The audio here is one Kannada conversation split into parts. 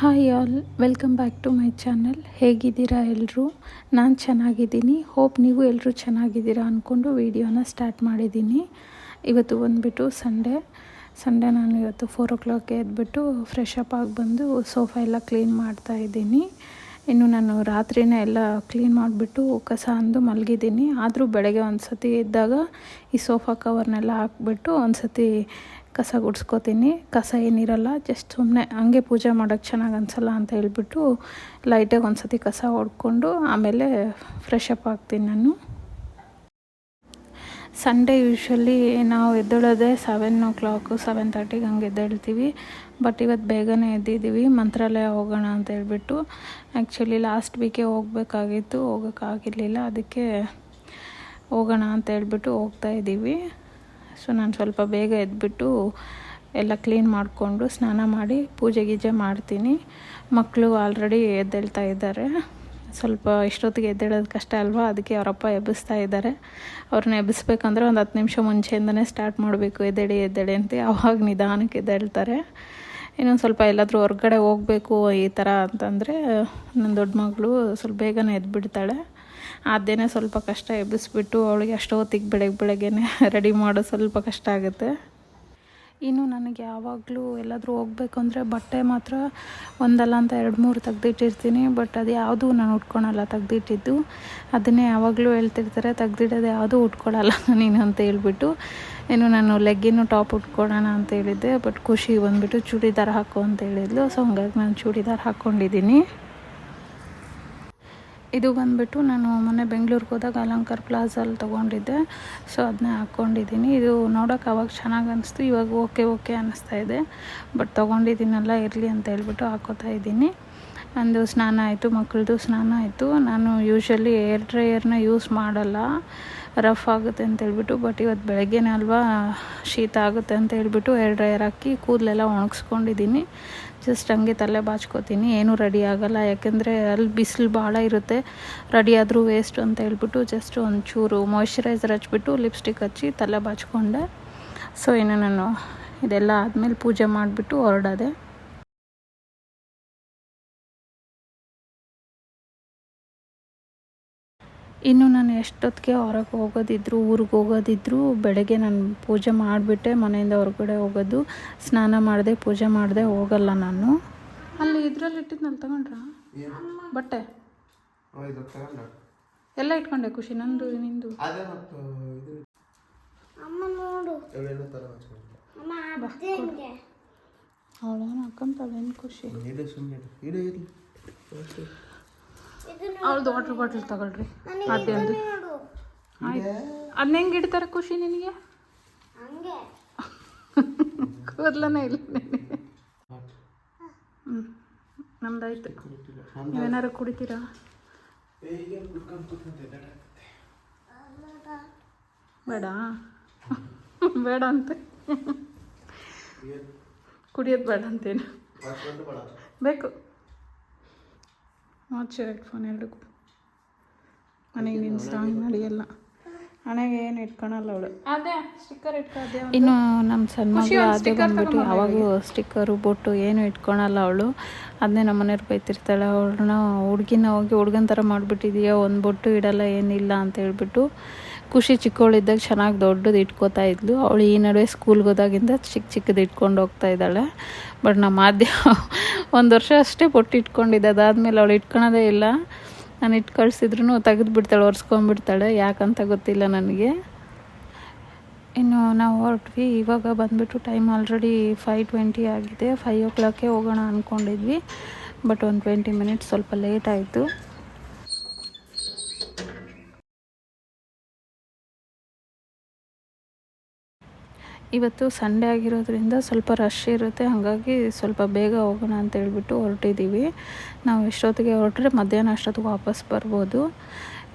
Hi all welcome back to my channel ಹೇಗಿದ್ದೀರಾ ಎಲ್ಲರೂ ನಾನು ಚೆನ್ನಾಗಿದ್ದೀನಿ. ಹೋಪ್ ನೀವು ಎಲ್ಲರೂ ಚೆನ್ನಾಗಿದ್ದೀರಾ ಅಂದ್ಕೊಂಡು ವೀಡಿಯೋನ ಸ್ಟಾರ್ಟ್ ಮಾಡಿದ್ದೀನಿ. ಇವತ್ತು ಬಂದುಬಿಟ್ಟು ಸಂಡೇ ಸಂಡೇ ನಾನು ಇವತ್ತು ಫೋರ್ ಓ ಕ್ಲಾಕ್ಗೆ ಎದ್ಬಿಟ್ಟು ಫ್ರೆಶ್ ಅಪ್ ಆಗಿ ಬಂದು ಸೋಫಾ ಎಲ್ಲ ಕ್ಲೀನ್ ಮಾಡ್ತಾ ಇದ್ದೀನಿ. ಇನ್ನು ನಾನು ರಾತ್ರಿನೇ ಎಲ್ಲ ಕ್ಲೀನ್ ಮಾಡಿಬಿಟ್ಟು ಕಸ ಅಂದು ಮಲಗಿದ್ದೀನಿ. ಆದರೂ ಬೆಳಗ್ಗೆ ಒಂದು ಸತಿ ಇದ್ದಾಗ ಈ ಸೋಫಾ ಕವರ್ನೆಲ್ಲ ಹಾಕ್ಬಿಟ್ಟು ಒಂದು ಸತಿ ಕಸ ಗುಡಿಸ್ಕೋತೀನಿ. ಕಸ ಏನಿರಲ್ಲ ಜಸ್ಟ್ ಸುಮ್ಮನೆ ಹಂಗೆ ಪೂಜೆ ಮಾಡೋಕ್ಕೆ ಚೆನ್ನಾಗಿ ಅನಿಸಲ್ಲ ಅಂತ ಹೇಳ್ಬಿಟ್ಟು ಲೈಟಾಗಿ ಒಂದು ಸತಿ ಕಸ ಹೊಡ್ಕೊಂಡು ಆಮೇಲೆ ಫ್ರೆಶ್ ಅಪ್ ಆಗ್ತೀನಿ ನಾನು. ಸಂಡೇ ಯೂಶ್ವಲಿ ನಾವು ಎದ್ದೇಳೋದೇ ಸೆವೆನ್ ಓ ಕ್ಲಾಕು ಸೆವೆನ್ ತರ್ಟಿಗೆ ಹಂಗೆ ಎದ್ದೇಳ್ತೀವಿ. ಬಟ್ ಇವತ್ತು ಬೇಗನೆ ಎದ್ದಿದ್ದೀವಿ ಮಂತ್ರಾಲಯ ಹೋಗೋಣ ಅಂತ ಹೇಳ್ಬಿಟ್ಟು. ಆ್ಯಕ್ಚುಲಿ ಲಾಸ್ಟ್ ವೀಕೆ ಹೋಗ್ಬೇಕಾಗಿತ್ತು ಹೋಗೋಕ್ಕಾಗಿರಲಿಲ್ಲ ಅದಕ್ಕೆ ಹೋಗೋಣ ಅಂತ ಹೇಳ್ಬಿಟ್ಟು ಹೋಗ್ತಾ ಇದ್ದೀವಿ ಸೊ ನಾನು ಸ್ವಲ್ಪ ಬೇಗ ಎದ್ಬಿಟ್ಟು ಎಲ್ಲ ಕ್ಲೀನ್ ಮಾಡಿಕೊಂಡು ಸ್ನಾನ ಮಾಡಿ ಪೂಜೆ ಗೀಜೆ ಮಾಡ್ತೀನಿ. ಮಕ್ಕಳು ಆಲ್ರೆಡಿ ಎದ್ದೇಳ್ತಾ ಇದ್ದಾರೆ. ಸ್ವಲ್ಪ ಇಷ್ಟೊತ್ತಿಗೆ ಎದ್ದೇಳೋದು ಕಷ್ಟ ಅಲ್ವಾ? ಅದಕ್ಕೆ ಅವರಪ್ಪ ಎಬ್ಬಿಸ್ತಾ ಇದ್ದಾರೆ. ಅವ್ರನ್ನ ಎಬ್ಬಿಸ್ಬೇಕಂದ್ರೆ ಒಂದು ಹತ್ತು ನಿಮಿಷ ಮುಂಚೆಯಿಂದನೇ ಸ್ಟಾರ್ಟ್ ಮಾಡಬೇಕು. ಎದ್ದೇಳಿ ಎದ್ದೇಳಿ ಅಂತ ಆವಾಗ ನಿಧಾನಕ್ಕೆ ಎದ್ದೇಳ್ತಾರೆ. ಇನ್ನೊಂದು ಸ್ವಲ್ಪ ಎಲ್ಲಾದರೂ ಹೊರ್ಗಡೆ ಹೋಗಬೇಕು ಈ ಥರ ಅಂತಂದರೆ ನನ್ನ ದೊಡ್ಡ ಮಗಳು ಸ್ವಲ್ಪ ಬೇಗನೆ ಎದ್ಬಿಡ್ತಾಳೆ. ಅದೇನೇ ಸ್ವಲ್ಪ ಕಷ್ಟ ಎಬ್ಬಿಸ್ಬಿಟ್ಟು ಅವಳಿಗೆ ಅಷ್ಟೊತ್ತಿಗೆ ಬೆಳಗ್ಗೆ ಬೆಳಗ್ಗೆನೆ ರೆಡಿ ಮಾಡೋ ಸ್ವಲ್ಪ ಕಷ್ಟ ಆಗುತ್ತೆ. ಇನ್ನು ನನಗೆ ಯಾವಾಗಲೂ ಎಲ್ಲಾದರೂ ಹೋಗಬೇಕು ಅಂದರೆ ಬಟ್ಟೆ ಮಾತ್ರ ಒಂದಲ್ಲ ಅಂತ ಎರಡು ಮೂರು ತೆಗ್ದಿಟ್ಟಿರ್ತೀನಿ, ಬಟ್ ಅದು ಯಾವುದೂ ನಾನು ಉಟ್ಕೊಳಲ್ಲ ತೆಗ್ದಿಟ್ಟಿದ್ದು. ಅದನ್ನೇ ಯಾವಾಗಲೂ ಹೇಳ್ತಿರ್ತಾರೆ, ತೆಗ್ದಿಡೋದು ಯಾವುದೂ ಉಟ್ಕೊಳ್ಳಲ್ಲ ನೀನು ಅಂತ ಹೇಳ್ಬಿಟ್ಟು. ಏನು ನಾನು ಲೆಗ್ಗಿನೂ ಟಾಪ್ ಉಟ್ಕೊಳ್ಳೋಣ ಅಂತ ಹೇಳಿದ್ದೆ, ಬಟ್ ಖುಷಿ ಬಂದುಬಿಟ್ಟು ಚೂಡಿದಾರ್ ಹಾಕು ಅಂತ ಹೇಳಿದ್ಲು. ಸೊ ಹಂಗಾಗಿ ನಾನು ಚೂಡಿದಾರ್ ಹಾಕ್ಕೊಂಡಿದ್ದೀನಿ ಇದು ಬಂದುಬಿಟ್ಟು ನಾನು ಮೊನ್ನೆ ಬೆಂಗಳೂರಿಗೆ ಹೋದಾಗ ಅಲಂಕಾರ್ ಪ್ಲಾಜಲ್ಲಿ ತೊಗೊಂಡಿದ್ದೆ. ಸೊ ಅದನ್ನೇ ಹಾಕ್ಕೊಂಡಿದ್ದೀನಿ ಇದು ನೋಡೋಕೆ ಅವಾಗ ಚೆನ್ನಾಗಿ ಅನಿಸ್ತು. ಇವಾಗ ಓಕೆ ಓಕೆ ಅನ್ನಿಸ್ತಾ ಇದೆ. ಬಟ್ ತೊಗೊಂಡಿದ್ದೀನಲ್ಲ, ಇರಲಿ ಅಂತ ಹೇಳ್ಬಿಟ್ಟು ಹಾಕೋತಾ ಇದ್ದೀನಿ. ನಂದು ಸ್ನಾನ ಆಯಿತು ಮಕ್ಕಳದು ಸ್ನಾನ ಆಯಿತು. ನಾನು ಯೂಶ್ವಲಿ ಏರ್ ಡ್ರೈಯರ್ನ ಯೂಸ್ ಮಾಡಲ್ಲ. ರಫ್ ಆಗುತ್ತೆ ಅಂತ ಹೇಳ್ಬಿಟ್ಟು ಬಟ್ ಇವತ್ತು ಬೆಳಗ್ಗೆನೇ ಅಲ್ವಾ ಶೀತ ಆಗುತ್ತೆ ಅಂತ ಹೇಳ್ಬಿಟ್ಟು ಏರ್ ಡ್ರೈಯರ್ ಹಾಕಿ ಕೂದಲೆಲ್ಲ ಒಣಗಿಸ್ಕೊಂಡಿದ್ದೀನಿ. ಜಸ್ಟ್ ಹಂಗೆ ತಲೆ ಬಾಚ್ಕೋತೀನಿ. ಏನೂ ರೆಡಿ ಆಗೋಲ್ಲ. ಯಾಕೆಂದರೆ ಅಲ್ಲಿ ಬಿಸಿಲು ಭಾಳ ಇರುತ್ತೆ. ರೆಡಿ ಆದರೂ ವೇಸ್ಟ್ ಅಂತ ಹೇಳ್ಬಿಟ್ಟು ಜಸ್ಟ್ ಒಂಚೂರು ಮಾಯ್ಶ್ಚರೈಸರ್ ಹಚ್ಬಿಟ್ಟು ಲಿಪ್ಸ್ಟಿಕ್ ಹಚ್ಚಿ ತಲೆ ಬಾಚ್ಕೊಂಡೆ. ಸೊ ಇನ್ನು ನಾನು ಇದೆಲ್ಲ ಆದಮೇಲೆ ಪೂಜೆ ಮಾಡಿಬಿಟ್ಟು ಹೊರಡೋದೆ. ಇನ್ನು ನಾನು ಎಷ್ಟೊತ್ತಿಗೆ ಹೊರಗೆ ಹೋಗೋದಿದ್ರು ಊರಿಗೆ ಹೋಗೋದಿದ್ರು ಬೆಳಗ್ಗೆ ನಾನು ಪೂಜೆ ಮಾಡಿಬಿಟ್ಟೆ ಮನೆಯಿಂದ ಹೊರಗಡೆ ಹೋಗೋದು ಸ್ನಾನ ಮಾಡಿದೆ ಪೂಜೆ ಮಾಡಿದೆ ಹೋಗಲ್ಲ ನಾನು. ಅಲ್ಲಿ ಇದ್ರಲ್ಲಿ ನಾನು ತಗೊಂಡ್ರ? ಬಟ್ಟೆ? ಎಲ್ಲ ಇಟ್ಕೊಂಡೆ ಖುಷಿ ನಂದು ನಿಂದು? ಅವಳೇನು ಹಾಕೊಂತಾಳೇನು ಖುಷಿ. ಅವಳದು ವಾಟರ್ ಬಾಟಲ್ ತಗೊಳ್ರಿ. ಮತ್ತೆ ಆಯ್ತು. ಅದನ್ನ ಹೆಂಗೆ ಇಡ್ತಾರೆ ಖುಷಿ ನಿನಗೆ? ಕೂದಲನೇ ಇಲ್ಲ ನಿನಗೆ. ಹ್ಞೂ ನಮ್ದಾಯ್ತು. ನೀವೇನಾರು ಕುಡಿತೀರಾ? ಬೇಡ. ಬೇಡ ಅಂತ. ಕುಡಿಯೋದು ಬೇಡ ಅಂತೇನು ಬೇಕು. ವಾಚ್ ಫೋನ್ ಎರಡು ಮನೆಗೆ ನಿನ್ನ ಸಾಂಗ್ ನಡೆಯಲ್ಲ. ಹಣೆಗೆ ಏನು ಇಟ್ಕೊಳಲ್ಲ ಅವಳು. ಅದೇ ಸ್ಟಿಕ್ಕರ್ ಇಟ್ಕೊಳ್ದೆ ಇನ್ನು ನಮ್ಮ ಸಣ್ಣ ಮಗಳು ಅದೇ ಬಂದ್ಬಿಟ್ಟು ಯಾವಾಗೂ ಸ್ಟಿಕ್ಕರು ಬೊಟ್ಟು ಏನು ಇಟ್ಕೊಳಲ್ಲ ಅವಳು. ಅದನ್ನೇ ನಮ್ಮ ಮನೆಯವ್ರು ಬೈತಿರ್ತಾಳೆ. ಅವಳನ್ನ ಹುಡುಗಿನ ಹೋಗಿ ಹುಡುಗನ ಥರ ಮಾಡಿಬಿಟ್ಟಿದೀಯ? ಒಂದು ಬೊಟ್ಟು ಇಡಲ್ಲ ಏನಿಲ್ಲ ಅಂತ ಹೇಳ್ಬಿಟ್ಟು ಖುಷಿ ಚಿಕ್ಕವಳಿದ್ದಾಗ ಚೆನ್ನಾಗಿ ದೊಡ್ಡದು ಇಟ್ಕೋತಾ ಇದ್ಲು. ಅವಳು ಈ ನಡುವೆ ಸ್ಕೂಲ್ಗೆ ಹೋದಾಗಿಂದ ಚಿಕ್ಕ ಚಿಕ್ಕದು ಇಟ್ಕೊಂಡು ಹೋಗ್ತಾ ಇದ್ದಾಳೆ. ಬಟ್ ನಮ್ಮ ಮಾಧ್ಯ ಒಂದು ವರ್ಷ ಅಷ್ಟೇ ಪೊಟ್ಟು ಇಟ್ಕೊಂಡಿದ್ದೆ. ಅದಾದಮೇಲೆ ಅವಳು ಇಟ್ಕೊಳೋದೇ ಇಲ್ಲ. ನಾನು ಇಟ್ಟು ಕಳಿಸಿದ್ರು ತೆಗೆದು ಬಿಡ್ತಾಳೆ ಒರೆಸ್ಕೊಂಡ್ಬಿಡ್ತಾಳೆ ಯಾಕಂತ ಗೊತ್ತಿಲ್ಲ ನನಗೆ. ಇನ್ನು ನಾವು ಹೊರಟ್ವಿ. ಇವಾಗ ಬಂದುಬಿಟ್ಟು ಟೈಮ್ ಆಲ್ರೆಡಿ ಫೈವ್ ಟ್ವೆಂಟಿ ಆಗಿದೆ. ಫೈವ್ ಓ ಕ್ಲಾಕೇ ಹೋಗೋಣ ಅಂದ್ಕೊಂಡಿದ್ವಿ ಬಟ್ ಒಂದು ಟ್ವೆಂಟಿ ಮಿನಿಟ್ಸ್ ಸ್ವಲ್ಪ ಲೇಟ್ ಆಯಿತು. ಇವತ್ತು ಸಂಡೇ ಆಗಿರೋದ್ರಿಂದ ಸ್ವಲ್ಪ ರಶ್ ಇರುತ್ತೆ. ಹಾಗಾಗಿ ಸ್ವಲ್ಪ ಬೇಗ ಹೋಗೋಣ ಅಂತ ಹೇಳ್ಬಿಟ್ಟು ಹೊರಟಿದ್ದೀವಿ ನಾವು ಎಷ್ಟೊತ್ತಿಗೆ ಹೊರಟ್ರೆ ಮಧ್ಯಾಹ್ನ ಅಷ್ಟೊತ್ತಿಗೆ ವಾಪಸ್ ಬರ್ಬೋದು.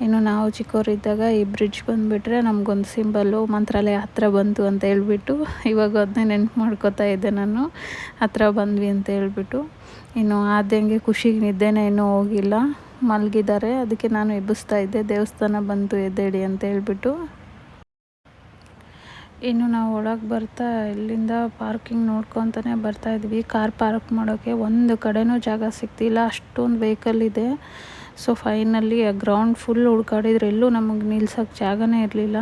ಇನ್ನು ನಾವು ಚಿಕ್ಕವರಿದ್ದಾಗ ಈ ಬ್ರಿಡ್ಜ್ ಬಂದುಬಿಟ್ರೆ ನಮಗೊಂದು ಸಿಂಬಲ್ಲು ಮಂತ್ರಾಲಯ ಹತ್ತಿರ ಬಂತು ಅಂತ ಹೇಳ್ಬಿಟ್ಟು ಇವಾಗ ಅದನ್ನೇ ನೆನ್ಪು ಮಾಡ್ಕೋತಾ ಇದ್ದೆ ನಾನು. ಹತ್ತಿರ ಬಂದ್ವಿ ಅಂತ ಹೇಳ್ಬಿಟ್ಟು. ಇನ್ನು ಆದಂಗೆ ಖುಷಿಗೆ ನಿದ್ದೆನೇ ಇನ್ನೂ ಹೋಗಿಲ್ಲ. ಮಲಗಿದ್ದಾರೆ. ಅದಕ್ಕೆ ನಾನು ಎಬ್ಬಿಸ್ತಾ ಇದ್ದೆ. ದೇವಸ್ಥಾನ ಬಂತು ಎದ್ದೇಳಿ ಅಂತ ಹೇಳ್ಬಿಟ್ಟು. ಇನ್ನು ನಾವು ಒಳಗೆ ಬರ್ತಾ, ಇಲ್ಲಿಂದ ಪಾರ್ಕಿಂಗ್ ನೋಡ್ಕೊತಾನೆ ಬರ್ತಾ ಇದ್ವಿ. ಕಾರ್ ಪಾರ್ಕ್ ಮಾಡೋಕ್ಕೆ ಒಂದು ಕಡೆನೂ ಜಾಗ ಸಿಗ್ತಿಲ್ಲ. ಅಷ್ಟೊಂದು ವೆಹಿಕಲ್ ಇದೆ. ಸೊ ಫೈನಲ್ಲಿ ಗ್ರೌಂಡ್ ಫುಲ್ ಹುಡ್ಕಾಡಿದ್ರೆ. ಎಲ್ಲೂ ನಮಗೆ ನಿಲ್ಸೋಕ್ಕೆ ಜಾಗನೇ ಇರಲಿಲ್ಲ.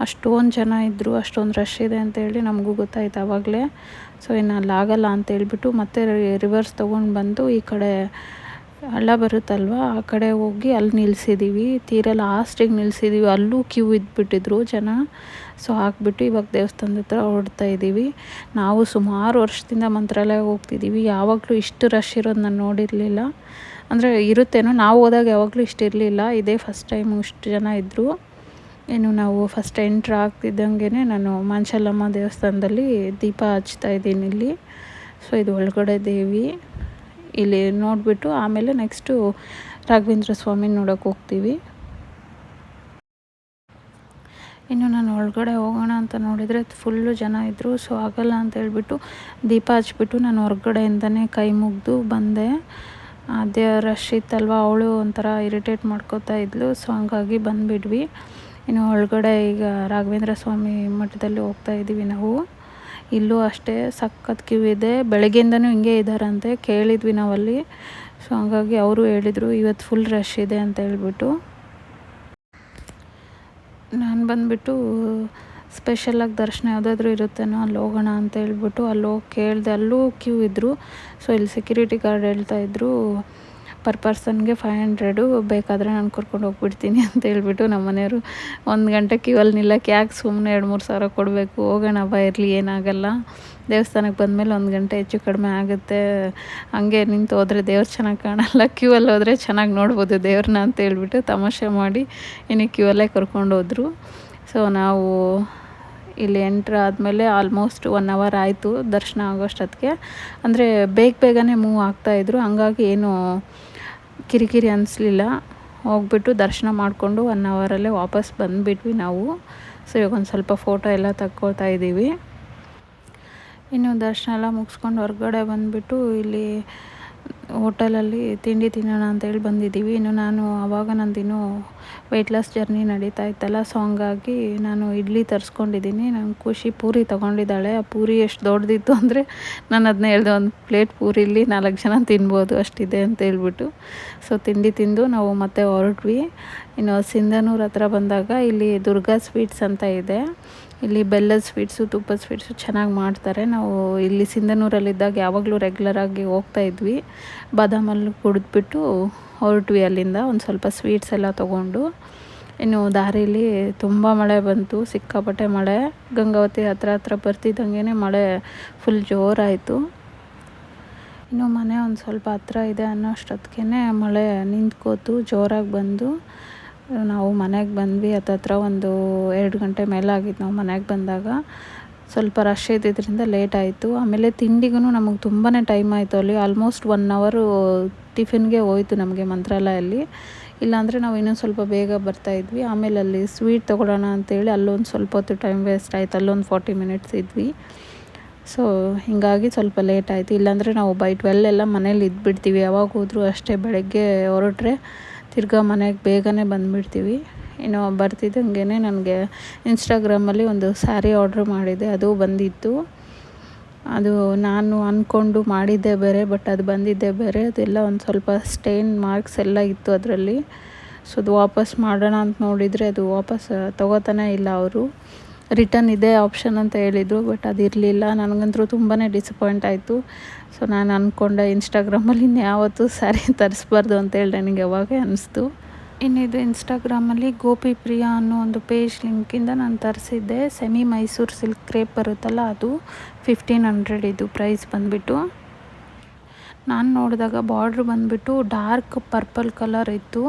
ಅಷ್ಟೊಂದು ಜನ ಇದ್ದರು ಅಷ್ಟೊಂದು ರಶ್ ಇದೆ ಅಂತೇಳಿ ನಮಗೂ ಗೊತ್ತಾಯ್ತು ಆವಾಗಲೇ ಸೊ ಇನ್ನು ಅಲ್ಲಿ ಆಗಲ್ಲ ಅಂತೇಳ್ಬಿಟ್ಟು ಮತ್ತೆ ರಿವರ್ಸ್ ತೊಗೊಂಡು ಬಂದು ಈ ಕಡೆ ಹಳ್ಳ ಬರುತ್ತಲ್ವ? ಆ ಕಡೆ ಹೋಗಿ ಅಲ್ಲಿ ನಿಲ್ಸಿದ್ದೀವಿ ತೀರ ಲಾಸ್ಟಿಗೆ ನಿಲ್ಸಿದ್ದೀವಿ ಅಲ್ಲೂ ಕ್ಯೂ ಇದ್ಬಿಟ್ಟಿದ್ರು ಜನ. ಸೊ ಹಾಕ್ಬಿಟ್ಟು ಇವಾಗ ದೇವಸ್ಥಾನದ ಹತ್ರ ಹೊರಡ್ತಾ ಇದ್ದೀವಿ ನಾವು ಸುಮಾರು ವರ್ಷದಿಂದ ಮಂತ್ರಾಲಯ ಹೋಗ್ತಿದ್ದೀವಿ ಯಾವಾಗಲೂ ಇಷ್ಟು ರಶ್ ಇರೋದು ನಾನು ನೋಡಿರಲಿಲ್ಲ. ಅಂದರೆ ಇರುತ್ತೇನೋ, ನಾವು ಹೋದಾಗ ಯಾವಾಗಲೂ ಇಷ್ಟು ಇರಲಿಲ್ಲ. ಇದೇ ಫಸ್ಟ್ ಟೈಮು ಇಷ್ಟು ಜನ ಇದ್ದರು ಏನು ನಾವು ಫಸ್ಟ್ ಎಂಟ್ರ್ ಆಗ್ತಿದ್ದಂಗೆ ನಾನು ಮಾಂಚಲಮ್ಮ ದೇವಸ್ಥಾನದಲ್ಲಿ ದೀಪ ಹಚ್ತಾ ಇದ್ದೀನಿ ಇಲ್ಲಿ. ಸೊ ಇದು ಒಳಗಡೆ ದೇವಿ. ಇಲ್ಲಿ ನೋಡಿಬಿಟ್ಟು ಆಮೇಲೆ ನೆಕ್ಸ್ಟು ರಾಘವೇಂದ್ರ ಸ್ವಾಮಿ ನೋಡೋಕೆ ಹೋಗ್ತೀವಿ. ಇನ್ನು ನಾನು ಒಳಗಡೆ ಹೋಗೋಣ ಅಂತ ನೋಡಿದರೆ ಫುಲ್ಲು ಜನ ಇದ್ದರು ಸೊ ಆಗಲ್ಲ ಅಂತ ಹೇಳ್ಬಿಟ್ಟು ದೀಪ ಹಚ್ಬಿಟ್ಟು ನಾನು ಹೊರಗಡೆಯಿಂದನೇ ಕೈ ಮುಗಿದು ಬಂದೆ. ಅದೇ ರಶ್ ಇತ್ತಲ್ವ ಅವಳು ಒಂಥರ ಇರಿಟೇಟ್ ಮಾಡ್ಕೋತಾ ಇದ್ಲು ಸೊ ಹಂಗಾಗಿ ಬಂದುಬಿಡ್ವಿ. ಇನ್ನು ಒಳಗಡೆ ಈಗ ರಾಘವೇಂದ್ರ ಸ್ವಾಮಿ ಮಠದಲ್ಲಿ ಹೋಗ್ತಾ ಇದ್ದೀವಿ ನಾವು. ಇಲ್ಲೂ ಅಷ್ಟೇ ಸಖತ್ ಕ್ಯೂ ಇದೆ. ಬೆಳಗ್ಗೆಯಿಂದನೂ ಹಿಂಗೆ ಇದ್ದಾರಂತೆ ಕೇಳಿದ್ವಿ ನಾವಲ್ಲಿ. ಸೊ ಹಂಗಾಗಿ ಅವರು ಹೇಳಿದರು, ಇವತ್ತು ಫುಲ್ ರಶ್ ಇದೆ ಅಂತ ಹೇಳ್ಬಿಟ್ಟು. ನಾನು ಬಂದುಬಿಟ್ಟು ಸ್ಪೆಷಲಾಗಿ ದರ್ಶನ ಯಾವುದಾದ್ರೂ ಇರುತ್ತೇನೋ ಅಲ್ಲಿ ಹೋಗೋಣ ಅಂತ ಹೇಳ್ಬಿಟ್ಟು ಅಲ್ಲಿ ಹೋಗಿ ಕೇಳಿದೆ, ಅಲ್ಲೂ ಕ್ಯೂ ಇದ್ದರು ಸೊ ಇಲ್ಲಿ ಸೆಕ್ಯೂರಿಟಿ ಗಾರ್ಡ್ ಹೇಳ್ತಾ ಇದ್ದರು ಪರ್ ಪರ್ಸನ್ಗೆ ಫೈವ್ ಹಂಡ್ರೆಡು ಬೇಕಾದರೆ ನಾನು ಕರ್ಕೊಂಡು ಹೋಗ್ಬಿಡ್ತೀನಿ ಅಂತ ಹೇಳ್ಬಿಟ್ಟು ನಮ್ಮ ಮನೆಯವರು ಒಂದು ಗಂಟೆ ಕ್ಯೂ ಅಲ್ಲಿ ನಿಲ್ಲಕ್ಕೆ ಯಾಕೆ ಸುಮ್ಮನೆ ಎರಡು ಮೂರು ಸಾವಿರ ಕೊಡಬೇಕು? ಹೋಗೋಣ ಹಬ್ಬ ಇರಲಿ, ಏನಾಗಲ್ಲ. ದೇವಸ್ಥಾನಕ್ಕೆ ಬಂದಮೇಲೆ ಒಂದು ಗಂಟೆ ಹೆಚ್ಚು ಕಡಿಮೆ ಆಗುತ್ತೆ. ಹಂಗೆ ನಿಂತು ಹೋದರೆ ದೇವ್ರು ಚೆನ್ನಾಗಿ ಕಾಣಲ್ಲ. ಕ್ಯೂ ಅಲ್ಲಿ ಹೋದರೆ ಚೆನ್ನಾಗಿ ನೋಡ್ಬೋದು ದೇವ್ರನ್ನ ಅಂತ ಹೇಳ್ಬಿಟ್ಟು ತಮಾಷೆ ಮಾಡಿ ಇನ್ನು ಕ್ಯೂ ಅಲ್ಲೇ ಕರ್ಕೊಂಡು ಹೋದರು. ಸೊ ನಾವು ಇಲ್ಲಿ ಎಂಟ್ರ್ ಆದಮೇಲೆ ಆಲ್ಮೋಸ್ಟ್ ಒನ್ ಅವರ್ ಆಯಿತು ದರ್ಶನ ಆಗೋಷ್ಟೊತ್ತಿಗೆ. ಅಂದರೆ ಬೇಗ ಬೇಗನೆ ಮೂವ್ ಆಗ್ತಾಯಿದ್ರು ಹಂಗಾಗಿ ಏನು ಕಿರಿಕಿರಿ ಅನಿಸ್ಲಿಲ್ಲ. ಹೋಗ್ಬಿಟ್ಟು ದರ್ಶನ ಮಾಡಿಕೊಂಡು ಒನ್ ಅವರಲ್ಲೇ ವಾಪಸ್ ಬಂದುಬಿಟ್ವಿ ನಾವು. ಸೊ ಇವಾಗ ಒಂದು ಸ್ವಲ್ಪ ಫೋಟೋ ಎಲ್ಲ ತಕ್ಕೊಳ್ತಾ ಇದ್ದೀವಿ. ಇನ್ನು ದರ್ಶನ ಎಲ್ಲ ಮುಗಿಸ್ಕೊಂಡು ಹೊರಗಡೆ ಬಂದುಬಿಟ್ಟು ಇಲ್ಲಿ ಹೋಟೆಲಲ್ಲಿ ತಿಂಡಿ ತಿನ್ನೋಣ ಅಂತೇಳಿ ಬಂದಿದ್ದೀವಿ. ಇನ್ನು ನಾನು ಆವಾಗ ನಂದಿನ್ನೂ ವೆಯ್ಟ್ ಲಾಸ್ ಜರ್ನಿ ನಡೀತಾ ಇತ್ತಲ್ಲ ಸೊ ಹಂಗಾಗಿ ನಾನು ಇಡ್ಲಿ ತರಿಸ್ಕೊಂಡಿದ್ದೀನಿ. ನಂಗೆ ಖುಷಿ ಪೂರಿ ತೊಗೊಂಡಿದ್ದಾಳೆ. ಆ ಪೂರಿ ಎಷ್ಟು ದೊಡ್ಡದಿತ್ತು ಅಂದರೆ ನಾನು ಅದನ್ನ ಹೇಳ್ದೆ, ಒಂದು ಪ್ಲೇಟ್ ಪೂರಿಲಿ ನಾಲ್ಕು ಜನ ತಿನ್ಬೋದು, ಅಷ್ಟಿದೆ ಅಂತ ಹೇಳ್ಬಿಟ್ಟು. ಸೊ ತಿಂಡಿ ತಿಂದು ನಾವು ಮತ್ತೆ ಹೊರಟ್ವಿ. ಇನ್ನು ಸಿಂಧನೂರು ಹತ್ರ ಬಂದಾಗ ಇಲ್ಲಿ ದುರ್ಗಾ ಸ್ವೀಟ್ಸ್ ಅಂತ ಇದೆ. ಇಲ್ಲಿ ಬೆಲ್ಲದ ಸ್ವೀಟ್ಸು ತುಪ್ಪದ ಸ್ವೀಟ್ಸು ಚೆನ್ನಾಗಿ ಮಾಡ್ತಾರೆ. ನಾವು ಇಲ್ಲಿ ಸಿಂಧನೂರಲ್ಲಿದ್ದಾಗ ಯಾವಾಗಲೂ ರೆಗ್ಯುಲರಾಗಿ ಹೋಗ್ತಾ ಇದ್ವಿ. ಬಾದಾಮಲ್ಲಿ ಕುಡಿದ್ಬಿಟ್ಟು ಹೊರಟ್ವಿ ಅಲ್ಲಿಂದ. ಒಂದು ಸ್ವಲ್ಪ ಸ್ವೀಟ್ಸ್ ಎಲ್ಲ ತೊಗೊಂಡು. ಇನ್ನು ದಾರೀಲಿ ತುಂಬ ಮಳೆ ಬಂತು. ಸಿಕ್ಕಾಪಟ್ಟೆ ಮಳೆ. ಗಂಗಾವತಿ ಹತ್ರ ಹತ್ರ ಬರ್ತಿದ್ದಂಗೆ ಮಳೆ ಫುಲ್ ಜೋರಾಯಿತು. ಇನ್ನು ಮನೆ ಒಂದು ಸ್ವಲ್ಪ ಹತ್ರ ಇದೆ ಅನ್ನೋ ಅಷ್ಟೊತ್ತಿಗೆ ಮಳೆ ನಿಂತ್ಕೋತು, ಜೋರಾಗಿ ಬಂದು. ನಾವು ಮನೆಗೆ ಬಂದ್ವಿ. ಹತ್ತತ್ರ ಒಂದು ಎರಡು ಗಂಟೆ ಮೇಲೆ ಆಗಿತ್ತು ನಾವು ಮನೆಗೆ ಬಂದಾಗ. ಸ್ವಲ್ಪ ರಶ್ ಇದ್ದಿದ್ದರಿಂದ ಲೇಟ್ ಆಯಿತು. ಆಮೇಲೆ ತಿಂಡಿಗೂ ನಮಗೆ ತುಂಬಾ ಟೈಮ್ ಆಯಿತು ಅಲ್ಲಿ. ಆಲ್ಮೋಸ್ಟ್ ಒನ್ ಅವರು ಟಿಫಿನ್ಗೆ ಹೋಯ್ತು ನಮಗೆ ಮಂತ್ರಾಲಯಲ್ಲಿ. ಇಲ್ಲಾಂದರೆ ನಾವು ಇನ್ನೊಂದು ಸ್ವಲ್ಪ ಬೇಗ ಬರ್ತಾಯಿದ್ವಿ ಆಮೇಲೆ ಅಲ್ಲಿ ಸ್ವೀಟ್ ತೊಗೊಳ್ಳೋಣ ಅಂತೇಳಿ ಅಲ್ಲೊಂದು ಸ್ವಲ್ಪ ಹೊತ್ತು ಟೈಮ್ ವೇಸ್ಟ್ ಆಯಿತು. ಅಲ್ಲೊಂದು ಫಾರ್ಟಿ ಮಿನಿಟ್ಸ್ ಇದ್ವಿ. ಸೊ ಹೀಗಾಗಿ ಸ್ವಲ್ಪ ಲೇಟ್ ಆಯಿತು. ಇಲ್ಲಾಂದರೆ ನಾವು ಬೈ ಟ್ವೆಲ್ ಎಲ್ಲ ಮನೇಲಿ ಇದ್ಬಿಡ್ತೀವಿ. ಯಾವಾಗ ಹೋದರೂ ಅಷ್ಟೇ ಬೆಳಗ್ಗೆ ಹೊರಟ್ರೆ ತಿರ್ಗಾ ಮನೆಗೆ ಬೇಗನೆ ಬಂದುಬಿಡ್ತೀವಿ. ಇನ್ನು ಬರ್ತಿದ್ದಂಗೆ ನನಗೆ ಇನ್ಸ್ಟಾಗ್ರಾಮಲ್ಲಿ ಒಂದು ಸ್ಯಾರಿ ಆರ್ಡ್ರ್ ಮಾಡಿದ್ದೆ ಅದು ಬಂದಿತ್ತು. ಅದು ನಾನು ಅಂದ್ಕೊಂಡು ಮಾಡಿದ್ದೆ ಬೇರೆ ಬಟ್ ಅದು ಬಂದಿದ್ದೆ ಬೇರೆ. ಅದೆಲ್ಲ ಒಂದು ಸ್ವಲ್ಪ ಸ್ಟೇನ್ ಮಾರ್ಕ್ಸ್ ಎಲ್ಲ ಇತ್ತು ಅದರಲ್ಲಿ. ಸೊ ಅದು ವಾಪಸ್ ಮಾಡೋಣ ಅಂತ ನೋಡಿದರೆ ಅದು ವಾಪಸ್, ತೊಗೋತಾನೆ ಇಲ್ಲ ಅವರು. ರಿಟರ್ನ್ ಇದೆ ಆಪ್ಷನ್ ಅಂತ ಹೇಳಿದರು, ಬಟ್ ಅದು ಇರಲಿಲ್ಲ ನನಗಂತೂ ತುಂಬಾ ಡಿಸಪಾಯಿಂಟ್ ಆಯಿತು. ಸೊ ನಾನು ಅಂದ್ಕೊಂಡೆ ಇನ್ಸ್ಟಾಗ್ರಾಮಲ್ಲಿ ಇನ್ಯಾವತ್ತೂ ಸ್ಯಾರಿ ತರಿಸ್ಬಾರ್ದು ಅಂತೇಳಿ ನನಗೆ ಯಾವಾಗೇ ಅನ್ನಿಸ್ತು ಇನ್ನಿದು ಇನ್ಸ್ಟಾಗ್ರಾಮಲ್ಲಿ ಗೋಪಿ ಪ್ರಿಯಾ ಅನ್ನೋ ಒಂದು ಪೇಜ್ ಲಿಂಕಿಂದ ನಾನು ತರಿಸಿದ್ದೆ. ಸೆಮಿ ಮೈಸೂರು ಸಿಲ್ಕ್ ಕ್ರೇಪ್ ಬರುತ್ತಲ್ಲ ಅದು ಫಿಫ್ಟೀನ್ ಹಂಡ್ರೆಡ್ ಇದು ಪ್ರೈಸ್ ಬಂದುಬಿಟ್ಟು. ನಾನು ನೋಡಿದಾಗ ಬಾರ್ಡ್ರ್ ಬಂದುಬಿಟ್ಟು ಡಾರ್ಕ್ ಪರ್ಪಲ್ ಕಲರ್ ಇತ್ತು.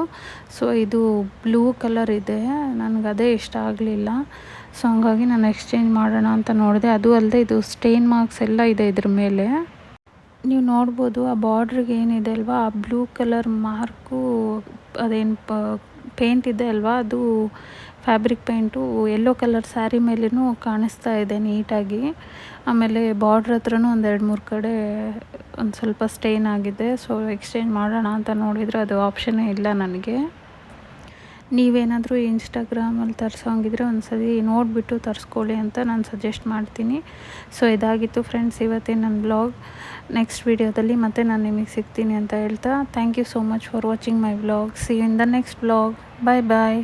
ಸೊ ಇದು ಬ್ಲೂ ಕಲರ್ ಇದೆ. ನನಗೆ ಅದೇ ಇಷ್ಟ ಆಗಲಿಲ್ಲ. ಸೊ ಹಂಗಾಗಿ ನಾನು ಎಕ್ಸ್ಚೇಂಜ್ ಮಾಡೋಣ ಅಂತ ನೋಡಿದೆ. ಅದು ಅಲ್ಲದೆ ಇದು ಸ್ಟೇನ್ ಮಾರ್ಕ್ಸ್ ಎಲ್ಲ ಇದೆ ಇದ್ರ ಮೇಲೆ. ನೀವು ನೋಡ್ಬೋದು, ಆ ಬಾರ್ಡ್ರಿಗೆ ಏನಿದೆ ಅಲ್ವಾ? ಆ ಬ್ಲೂ ಕಲರ್ ಮಾರ್ಕು ಅದೇನು ಪ ಪೇಂಟ್ ಇದೆ ಅಲ್ವಾ? ಅದು fabric paint yellow colour sari ಮೇಲೂ ಕಾಣಿಸ್ತಾ ಇದೆ ನೀಟಾಗಿ. ಆಮೇಲೆ ಬಾರ್ಡ್ರ್ ಹತ್ರನೂ ಒಂದು ಎರಡು ಮೂರು ಕಡೆ ಒಂದು ಸ್ವಲ್ಪ ಸ್ಟೇನ್ ಆಗಿದೆ. ಸೊ ಎಕ್ಸ್ಚೇಂಜ್ ಮಾಡೋಣ ಅಂತ ನೋಡಿದರೆ ಅದು ಆಪ್ಷನ್ನೇ ಇಲ್ಲ ನನಗೆ. ನೀವೇನಾದರೂ ಇನ್ಸ್ಟಾಗ್ರಾಮಲ್ಲಿ ತರಿಸೋಂಗಿದ್ರೆ ಒಂದು ಸರಿ ನೋಡಿಬಿಟ್ಟು ತರಿಸ್ಕೊಳ್ಳಿ ಅಂತ ನಾನು ಸಜೆಸ್ಟ್ ಮಾಡ್ತೀನಿ. ಸೊ ಇದಾಗಿತ್ತು ಫ್ರೆಂಡ್ಸ್ ಇವತ್ತಿನ ನನ್ನ ಬ್ಲಾಗ್ ನೆಕ್ಸ್ಟ್ ವೀಡಿಯೋದಲ್ಲಿ ಮತ್ತೆ ನಾನು ನಿಮಗೆ ಸಿಗ್ತೀನಿ ಅಂತ ಹೇಳ್ತಾ. Thank you so much for watching my vlog see in the next blog bye bye